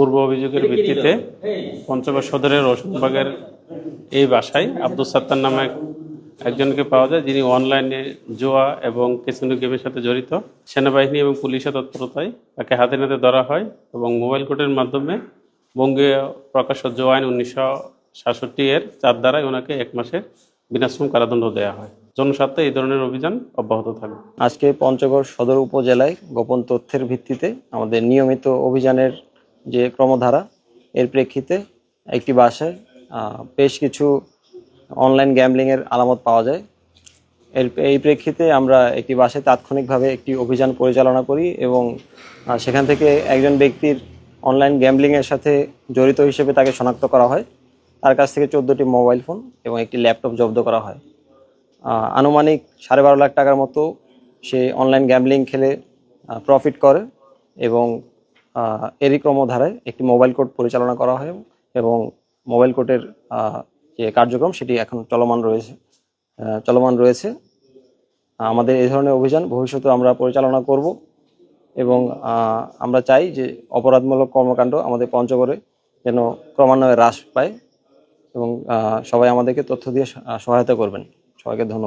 পূর্ব অভিযোগের ভিত্তিতে পঞ্চগড় সদরের রোশনবাগের এই বাসায় আব্দুল সাত্তার নামে একজনকে পাওয়া যায়, যিনি অনলাইনে জোয়া এবং কেসিনো গেমের সাথে জড়িত। সেনাবাহিনী এবং পুলিশের তৎপরতায় তাকে হাতে নাতে ধরা হয় এবং মোবাইল কোর্টের মাধ্যমে বঙ্গীয় প্রকাশ্য জোয়া আইন উনিশশো সাতষট্টি এর চার দ্বারাই ওনাকে এক মাসের বিনাশ্রম কারাদণ্ড দেওয়া হয়। জনস্বার্থে এই ধরনের অভিযান অব্যাহত থাকবে। আজকে পঞ্চগড় সদর উপজেলায় গোপন তথ্যের ভিত্তিতে আমাদের নিয়মিত অভিযানের যে ক্রমধারা, এর প্রেক্ষিতে একটি বাসায় বেশ কিছু অনলাইন গ্যামলিংয়ের আলামত পাওয়া যায়। এর, এই প্রেক্ষিতে আমরা একটি বাসায় তাৎক্ষণিকভাবে একটি অভিযান পরিচালনা করি এবং সেখান থেকে একজন ব্যক্তির অনলাইন গ্যামলিংয়ের সাথে জড়িত হিসেবে তাকে শনাক্ত করা হয়। তার কাছ থেকে চোদ্দোটি মোবাইল ফোন এবং একটি ল্যাপটপ জব্দ করা হয়। আনুমানিক সাড়ে বারো লাখ টাকার মতো সে অনলাইন গ্যামলিং খেলে প্রফিট করে এবং এরই ক্রমধারায় একটি মোবাইল কোর্ট পরিচালনা করা হয় এবং মোবাইল কোর্টের যে কার্যক্রম সেটি এখন চলমান রয়েছে চলমান রয়েছে। আমাদের এই ধরনের অভিযান ভবিষ্যতে আমরা পরিচালনা করব এবং আমরা চাই যে অপরাধমূলক কর্মকাণ্ড আমাদের পঞ্চগড়ে যেন ক্রমান্বয়ে হ্রাস পায় এবং সবাই আমাদেরকে তথ্য দিয়ে সহায়তা করবেন। সবাইকে ধন্যবাদ।